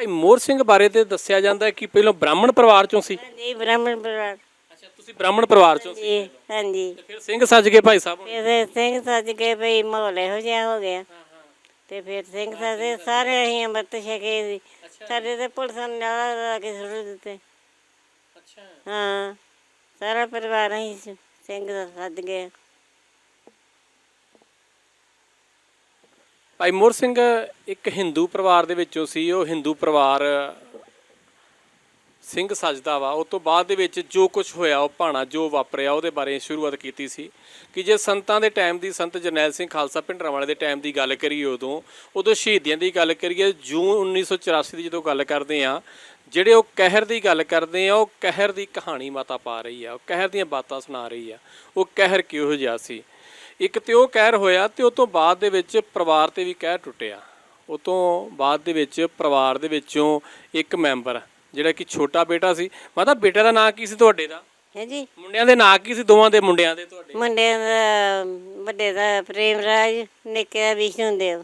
ਭਾਈ ਮੋਹਰ ਸਿੰਘ ਬਾਰੇ ਤੇ ਦੱਸਿਆ ਜਾਂਦਾ ਹੈ ਕਿ ਪਹਿਲਾਂ ਬ੍ਰਾਹਮਣ ਪਰਿਵਾਰ ਚੋਂ ਸੀ? ਹਾਂਜੀ ਬ੍ਰਾਹਮਣ ਪਰਿਵਾਰ। ਅੱਛਾ ਤੁਸੀਂ ਬ੍ਰਾਹਮਣ ਪਰਿਵਾਰ ਚੋਂ ਸੀ? ਜੀ ਹਾਂਜੀ। ਤੇ ਫਿਰ ਸਿੰਘ ਸੱਜ ਗਏ ਭਾਈ ਸਾਹਿਬ ਫਿਰ ਸਿੰਘ ਸੱਜ ਕੇ ਭਈ ਮਾਹੌਲ ਇਹੋ ਜਿਹਾ ਹੋ ਗਿਆ। ਤੇ ਫਿਰ ਸਿੰਘ ਸੱਜੇ ਸਾਰੇ ਅਸੀਂ ਅੰਮ੍ਰਿਤ ਛਕੇ ਸੀ। ਸਾਡੇ ਤੇ ਪੁਲਿਸ ਨੇ ਨਾਲ ਲਾ ਕੇ ਸੁੱਟ ਦਿੱਤੇ। ਅੱਛਾ। ਹਾਂ ਸਾਰਾ ਪਰਿਵਾਰ ਅਸੀਂ ਸ- ਸਿੰਘ ਦਾ ਸੱਜ ਗਏ। ਭਾਈ ਮੋਹਰ ਸਿੰਘ, ਇੱਕ ਹਿੰਦੂ ਪਰਿਵਾਰ ਦੇ ਵਿੱਚੋਂ ਸੀ, ਉਹ ਹਿੰਦੂ ਪਰਿਵਾਰ ਸਿੰਘ ਸਜਦਾ ਵਾ। ਉਸ ਤੋਂ ਬਾਅਦ ਦੇ ਵਿੱਚ ਜੋ ਕੁਝ ਹੋਇਆ, ਉਹ ਭਾਣਾ ਜੋ ਵਾਪਰਿਆ, ਉਹਦੇ ਬਾਰੇ ਸ਼ੁਰੂਆਤ ਕੀਤੀ ਸੀ। ਕਿ ਜੇ ਸੰਤਾਂ ਦੇ ਟਾਈਮ ਦੀ ਸੰਤ ਜਰਨੈਲ ਸਿੰਘ ਖਾਲਸਾ ਭਿੰਡਰਾਂਵਾਲੇ ਦੇ ਟਾਈਮ ਦੀ ਗੱਲ ਕਰੀਏ ਉਦੋਂ ਉਦੋਂ ਸ਼ਹੀਦੀਆਂ ਦੀ ਗੱਲ ਕਰੀਏ, ਜੂਨ 1984 ਦੀ ਜਦੋਂ ਗੱਲ ਕਰਦੇ ਆ ਜਿਹੜੇ ਉਹ ਕਹਿਰ ਦੀ ਗੱਲ ਕਰਦੇ ਆ ਉਹ ਕਹਿਰ ਦੀ ਕਹਾਣੀ ਮਾਤਾ ਪਾ ਰਹੀ ਆ, ਉਹ ਕਹਿਰ ਦੀਆਂ ਬਾਤਾਂ ਸੁਣਾ ਰਹੀ ਆ। ਉਹ ਕਹਿਰ ਕਿਹੋ ਜਿਹਾ ਸੀ? ਇੱਕ ਤੇ ਉਹ ਕਹਿਰ ਹੋਇਆ ਤੇ ਉਸ ਤੋਂ ਬਾਅਦ ਦੇ ਵਿੱਚ ਪਰਿਵਾਰ ਤੇ ਵੀ ਕਹਿਰ ਟੁੱਟਿਆ। ਉਹ ਤੋਂ ਬਾਅਦ ਦੇ ਵਿੱਚ ਪਰਿਵਾਰ ਦੇ ਵਿੱਚੋਂ ਇੱਕ ਮੈਂਬਰ ਜਿਹੜਾ ਕਿ ਛੋਟਾ ਬੇਟਾ ਸੀ। ਮਾਤਾ ਬੇਟੇ ਦਾ ਨਾਂ ਕੀ ਸੀ ਤੁਹਾਡੇ ਦਾ? ਹੈ ਜੀ? ਮੁੰਡਿਆਂ ਦੇ ਨਾਂ ਕੀ ਸੀ? ਦੋਵਾਂ ਦੇ ਮੁੰਡਿਆਂ ਦੇ ਤੁਹਾਡੇ? ਮੁੰਡੇ ਦਾ ਵੱਡੇ ਦਾ ਪ੍ਰੇਮ ਰਾਜ ਨਿੱਕੇ ਦਾ ਵਿਸ਼ਨੂੰ ਦੇਵ।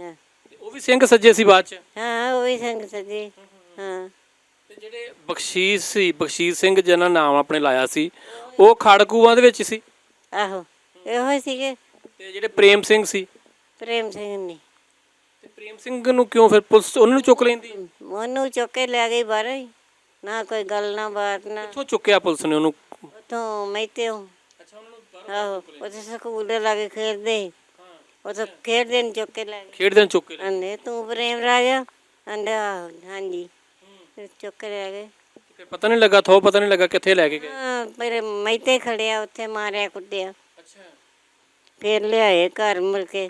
ਹਾਂ ਉਹ ਵੀ ਸਿੰਘ ਸੱਜੇ ਸੀ ਬਾਅਦ ਚ? ਹਾਂ ਉਹ ਵੀ ਸਿੰਘ ਸੱਜੇ ਹਾਂ। ਤੇ ਜਿਹੜੇ ਬਖਸ਼ੀਸ਼ ਸੀ ਬਖਸ਼ੀਸ਼ ਸਿੰਘ ਜਿਹਨਾਂ ਨਾਮ ਆਪਣੇ ਲਾਇਆ ਸੀ ਉਹ ਖੜਕੂਆਂ ਦੇ ਵਿੱਚ ਸੀ? ਆਹੋ। ਇਹੋ ਹੀ ਸੀਗੇ। ਤੇ ਜਿਹੜੇ ਪ੍ਰੇਮ ਸਿੰਘ ਸੀ। ਪ੍ਰੇਮ ਸਿੰਘ ਨੇ। ਤੇ ਪ੍ਰੇਮ ਸਿੰਘ ਨੂੰ ਕਿਉਂ ਫਿਰ ਪੁਲਿਸ ਉਹਨਾਂ ਨੂੰ ਚੁੱਕ ਲੈਂਦੀ? ਉਹਨੂੰ ਚੁੱਕ ਕੇ ਲੈ ਗਈ ਬਾਹਰ ਹੀ। ਨਾ ਕੋਈ ਗੱਲ ਨਾ ਬਾਤ ਨਾ ਕਿੱਥੋਂ ਚੁੱਕਿਆ ਪੁਲਿਸ ਨੇ ਉਹਨੂੰ? ਉਥੋਂ ਮੈਤੇ ਅੱਛਾ ਉਹਨਾਂ ਨੂੰ ਆਹੋ ਉੱਥੇ ਸਕੂਲ ਦੇ ਲਾਗੇ ਖੇਡਦੇ। ਉਥੋਂ ਖੇਡਦੇ ਨੂੰ ਚੁੱਕ ਕੇ ਲੈ ਗਏ। ਖੇਡਦੇ ਨੂੰ ਚੁੱਕ ਕੇ ਲੈ ਅੰਨੇ ਤੂੰ ਪ੍ਰੇਮ ਰਾਜਾ? ਅੰਡਾ ਹਾਂਜੀ। ਫਿਰ ਚੁੱਕ ਕੇ ਲੈ ਗਏ। ਫਿਰ ਪਤਾ ਨਹੀਂ ਲੱਗਾ ਥੋ ਪਤਾ ਨਹੀਂ ਲੱਗਾ ਕਿੱਥੇ ਲੈ ਕੇ ਗਏ। ਹਾਂ ਪਰ ਮੈਤੇ ਖੜਿਆ ਉੱਥੇ ਮਾਰਿਆ ਕੁੱਟਿਆ। ਅੱਛਾ। ਫਿਰ ਲਿਆਏ ਘਰ ਮੁੜ ਕੇ।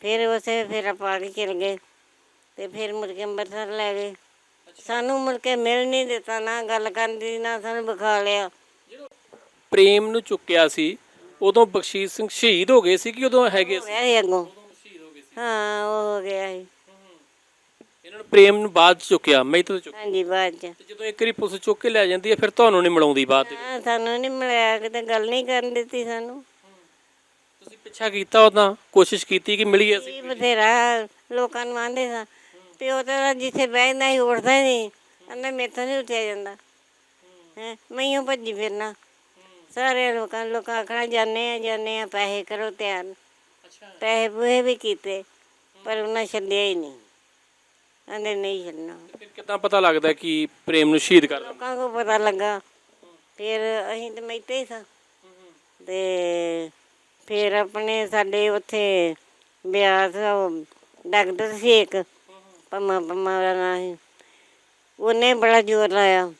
ਫਿਰ ਉਸੇ ਫਿਰ ਪਾ ਕੇ ਚਲ ਗਏ ਤੇ ਫਿਰ ਮੁੜ ਕੇ ਅੰਮ੍ਰਿਤਸਰ ਲੈ ਗਏ। ਸਾਨੂੰ ਮੁੜ ਕੇ ਮਿਲ ਨਹੀਂ ਦਿੱਤਾ ਨਾ ਗੱਲ ਕਰਨ ਦੀ ਨਾ ਸਾਨੂੰ ਵਿਖਾ ਲਿਆ। ਪ੍ਰੇਮ ਨੂੰ ਚੁੱਕਿਆ ਸੀ। ਉਦੋਂ ਬਖਸ਼ੀਸ਼ ਸਿੰਘ ਸ਼ਹੀਦ ਹੋ ਗਏ ਸੀ ਕਿ ਉਦੋਂ ਹੈਗੇ ਸੀ? ਅੱਗੋਂ। ਹਾਂ ਉਹ ਹੋ ਗਿਆ ਸੀ। ਇਹਨਾਂ ਨੂੰ ਪ੍ਰੇਮ ਨੂੰ ਬਾਅਦ ਚ ਚੁੱਕਿਆ ਮੈਂ ਤਾਂ ਚੁੱਕ ਹਾਂਜੀ ਬਾਅਦ ਚ। ਤੇ ਜਦੋਂ ਇੱਕ ਵਾਰੀ ਪੁਲਿਸ ਚੁੱਕ ਕੇ ਲੈ ਜਾਂਦੀ ਹੈ ਫਿਰ ਤੁਹਾਨੂੰ ਨਹੀਂ ਮਿਲਾਉਂਦੀ ਬਾਅਦ ਦੇ ਵਿੱਚ। ਹਾਂ ਸਾਨੂੰ ਨਹੀਂ ਮਿਲਿਆ ਕਿਤੇ ਗੱਲ ਨਹੀਂ ਕਰਨ ਦਿੱਤੀ ਸਾਨੂੰ। ਤੁਸੀਂ ਪਿੱਛਾ ਕੀਤਾ ਉਹਦਾ ਕੋਸ਼ਿਸ਼ ਕੀਤੀ ਕਿ ਮਿਲੀਏ ਅਸੀਂ? ਕੀ ਬਥੇਰਾ ਲੋਕਾਂ ਨੂੰ ਆਂਦੇ ਸਾਂ। ਪਿਓ ਤਾਂ ਜਿੱਥੇ ਬਹਿੰਦਾ ਹੀ ਉੱਠਦਾ ਹੀ ਨਹੀਂ। ਅੰਦਰ ਮੇਥੋਂ ਨਹੀਂ ਉੱਠਿਆ ਜਾਂਦਾ। ਹੈ ਮਈਓ ਭੱਜੀ ਫਿਰਨਾ। ਸਾਰੇ ਲੋਕਾਂ ਲੋਕਾਂ ਆਖਣਾ ਜਾਣੇ ਆ ਜਾਣੇ ਆ ਪੈਸੇ ਕਰੋ ਤਿਆਰ ਪੈਸੇ ਪੂਹੇ ਵੀ ਕੀਤੇ ਪਰ ਉਹਨਾਂ ਛੱਡਿਆ ਹੀ ਨਹੀਂ। ਅੰਦਰ ਨਹੀਂ ਛੱਡਣਾ। ਫਿਰ ਕਿਦਾਂ ਪਤਾ ਲੱਗਦਾ ਕਿ ਪ੍ਰੇਮ ਨੂੰ ਸ਼ਹੀਦ ਕਰ ਲੋਕਾਂ ਕੋ ਪਤਾ ਲੱਗਾ। ਫਿਰ ਅਸੀਂ ਤੇ ਮੈਤੇ ਹੀ ਸਾਂ। ਤੇ ਫਿਰ ਆਪਣੇ ਸਾਡੇ ਉੱਥੇ ਬਿਆਸ ਡਾਕਟਰ ਸੀ ਇੱਕ ਪੰਮਾ ਪੰਮਾ ਦਾ ਨਾਂ ਸੀ। ਉਹਨੇ ਬੜਾ ਜ਼ੋਰ ਲਾਇਆ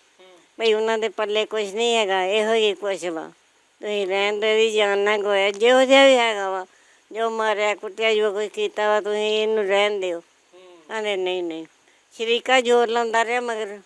ਭਈ ਉਹਨਾਂ ਦੇ ਪੱਲੇ ਕੁਝ ਨਹੀਂ ਹੈਗਾ ਇਹੋ ਹੀ ਕੁਛ ਵਾ। ਤੁਸੀਂ ਰਹਿਣ ਦੇ ਦੀ ਜਾਨ ਨਾ ਗੋਇਆ ਜਿਹੋ ਜਿਹਾ ਵੀ ਹੈਗਾ ਵਾ ਜੋ ਮਾਰਿਆ ਕੁੱਟਿਆ ਜੋ ਕੋਈ ਕੀਤਾ ਵਾ ਤੁਸੀਂ ਇਹਨੂੰ ਰਹਿਣ ਦਿਓ। ਕਹਿੰਦੇ ਨਹੀਂ ਨਹੀਂ। ਸ਼ਰੀਕਾ ਜ਼ੋਰ ਲਾਉਂਦਾ ਰਿਹਾ ਮਗਰ।